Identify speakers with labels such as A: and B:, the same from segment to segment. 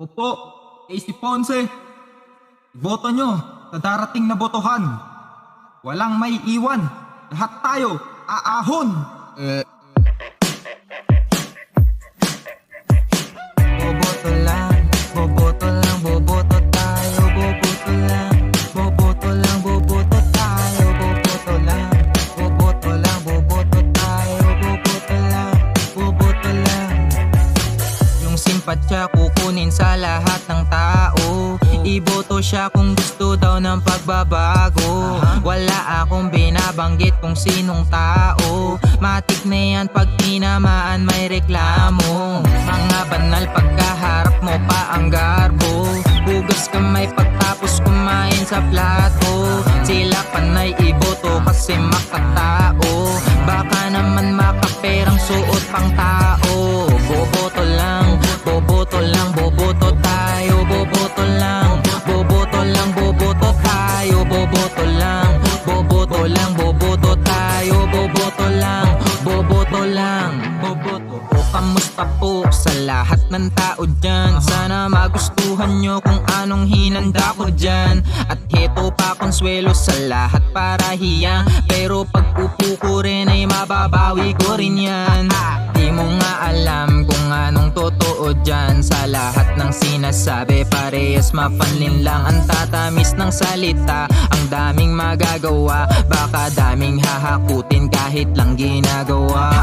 A: Opo, Casey Ponce. Boto nyo sa darating na botohan. Walang may iwan. Lahat tayo aahon.
B: Eh. Yung simpatsya kukunin sa lahat ng tao. Iboto siya kung gusto daw ng pagbabago. Wala akong binabanggit kung sinong tao. Matik na yan pag tinamaan may reklamo. Mga banal pagkaharap mo pa ang garbo. Hugas kamay pagtapos kumain sa plato. Sila panay iboto kasi makatao. Baka naman makaperang suot pang tao Boboto lang, boboto lang, boboto tayo Boboto lang, boboto lang, boboto. O kamusta po sa lahat ng tao dyan? Sana magustuhan nyo kung anong hinanda ko dyan. At heto pa konsuelo sa lahat para hiyang Pero pag upo ko rin ay mababawi ko rin yan. Di mo nga alam anong totoo dyan. Sa lahat ng sinasabi parehas mapanlin lang Ang tatamis ng salita. Ang daming magagawa Baka daming hahakutin kahit lang ginagawa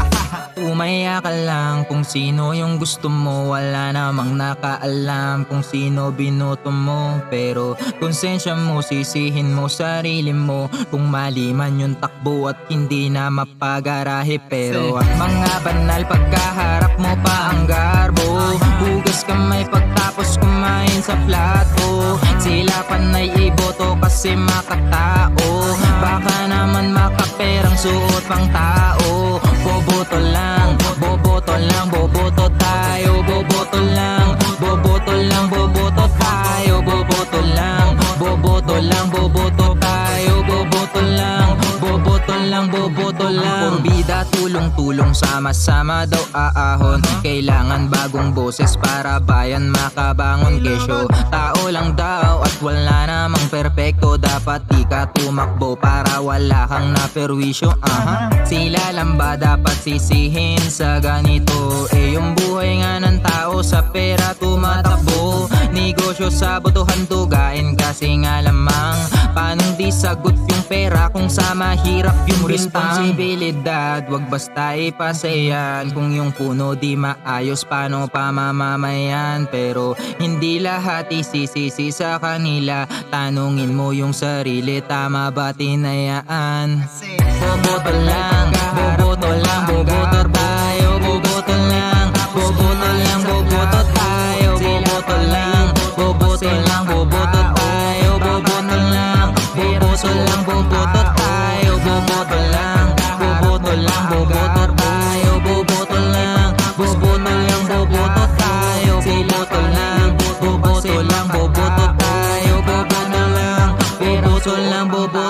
B: Umaya ka lang kung sino yung gusto mo. Wala namang nakaalam kung sino binoto mo. Pero konsensya mo sisihin mo sarili mo. Kung mali man yung takbo at hindi na mapagarahe. Pero ang mga banal pagkaharap mo pa ang garbo. Hugas kamay pagtapos kumain sa plato. Sila panay iboto kasi makatao. Baka naman makaperang suot pang tao Boboto lang, boboto lang, boboto tayo Boboto lang, lang, boboto lang. Bida tulong-tulong, sama-sama daw aahon. Kailangan bagong boses para bayan makabangon. Kesyo, tao lang daw at wala namang perpekto. Dapat di ka tumakbo para wala kang naperwisyo. Aha. Sila lang ba dapat sisihin sa ganito? Eh yung buhay nga ng tao sa pera tumatakbo. Negosyo sa botohan tugain kasi nga lamang. Paano di sagot pera kung sa mahirap yung responsibilidad Wag basta ipasayan Kung yung puno di maayos paano pa mamamayan? Pero hindi lahat isisisi sa kanila. Tanungin mo yung sarili tama ba tinayaan? Boboto lang, boboto lang, boboto tayo Bobo.